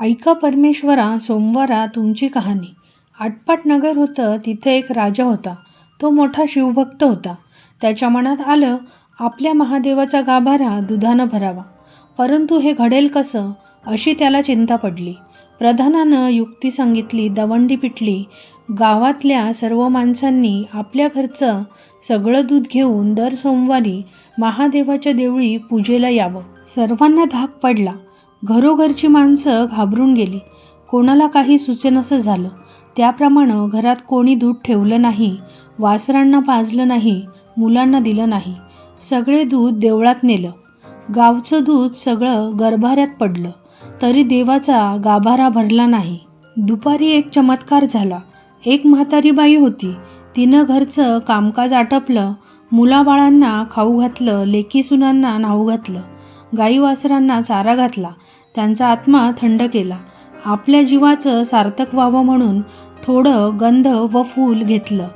ऐका परमेश्वरा सोमवारा तुमची कहाणी. आटपाट नगर होतं तिथे एक राजा होता. तो मोठा शिवभक्त होता. त्याच्या मनात आलं आपल्या महादेवाचा गाभारा दुधानं भरावा. परंतु हे घडेल कसं अशी त्याला चिंता पडली. प्रधानानं युक्ती सांगितली दवंडी पिटली. गावातल्या सर्व माणसांनी आपल्या घरचं सगळं दूध घेऊन दर सोमवारी महादेवाच्या देवळी पूजेला यावं. सर्वांना धाक पडला. घरोघरची माणसं घाबरून गेली. कोणाला काही सुचेनसं झालं. त्याप्रमाणे घरात कोणी दूध ठेवलं नाही वासरांना पाजलं नाही मुलांना दिलं नाही. सगळे दूध देवळात नेलं. गावचं दूध सगळं गरभाऱ्यात पडलं. तरी देवाचा गाभारा भरला नाही. दुपारी एक चमत्कार झाला. एक म्हातारी बाई होती. तिनं घरचं कामकाज आटपलं. मुलाबाळांना खाऊ घातलं लेकी सुनांना नाऊ घातलं. गाई वासरांना चारा घातला. त्यांचा आत्मा थंड केला. आपल्या जीवाचं सार्थक व्हावं म्हणून थोडं गंध व फूल घेतलं.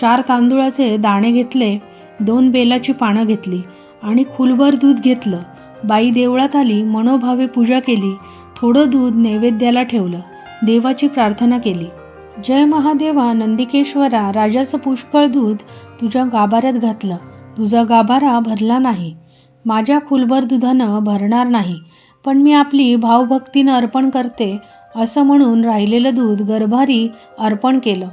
चार तांदूळाचे दाणे घेतले दोन बेलाची पानं घेतली आणि खुलभर दूध घेतलं. बाई देवळात आली मनोभावे पूजा केली थोडं दूध नैवेद्याला ठेवलं देवाची प्रार्थना केली. जय महादेवा नंदिकेश्वरा राजाचं पुष्कळ दूध तुझ्या गाभाऱ्यात घातलं. तुझा गाभारा भरला नाही. माझ्या खुलभर दुधानं भरणार नाही पण मी आपली भावभक्तीनं अर्पण करते असं म्हणून राहिलेलं दूध गर्भारी अर्पण केलं.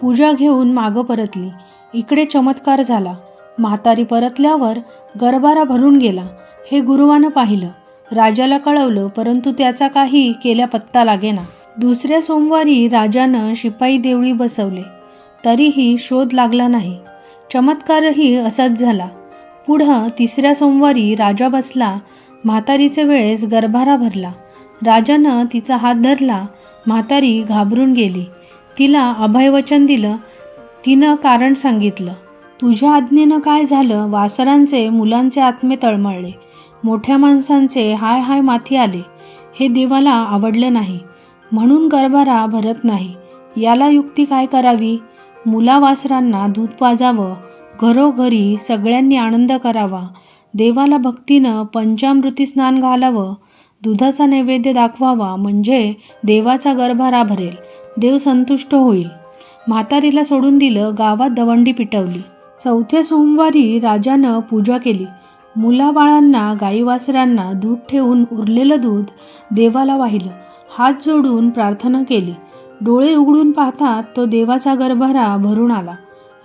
पूजा घेऊन मागं परतली. इकडे चमत्कार झाला. म्हातारी परतल्यावर गरबारा भरून गेला. हे गुरुवानं पाहिलं. राजाला कळवलं परंतु त्याचा काही केल्या पत्ता लागेना. दुसऱ्या सोमवारी राजानं शिपाई देवळी बसवले. तरीही शोध लागला नाही. चमत्कारही असाच झाला. पुढं तिसऱ्या सोमवारी राजा बसला म्हातारीचे वेळेस गरभारा भरला. राजानं तिचा हात धरला म्हातारी घाबरून गेली. तिला अभयवचन दिलं तिनं कारण सांगितलं. तुझ्या आज्ञेनं काय झालं वासरांचे मुलांचे आत्मे तळमळले. मोठ्या माणसांचे हाय हाय माथी आले. हे देवाला आवडलं नाही. म्हणून गरभारा भरत नाही. याला युक्ती काय करावी? मुला वासरांना दूध पाजावं घरोघरी सगळ्यांनी आनंद करावा. देवाला भक्तीनं पंचामृती स्नान घालावं. दुधाचा नैवेद्य दाखवावा म्हणजे देवाचा गर्भारा भरेल. देव संतुष्ट होईल. म्हातारीला सोडून दिलं गावात दवंडी पिटवली. चौथ्या सोमवारी राजानं पूजा केली. मुलाबाळांना गाईवासरांना दूध ठेवून उरलेलं दूध देवाला वाहिलं. हात जोडून प्रार्थना केली. डोळे उघडून पाहतात तो देवाचा गर्भारा भरून आला.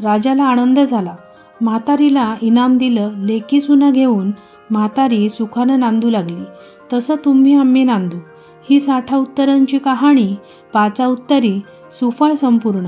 राजाला आनंद झाला. म्हातारीला इनाम दिलं लेखी सुना घेऊन म्हातारी सुखानं नांदू लागली. तसं तुम्ही आम्ही नांदू. ही साठा उत्तरांची कहाणी पाचा उत्तरी सुफळ संपूर्ण.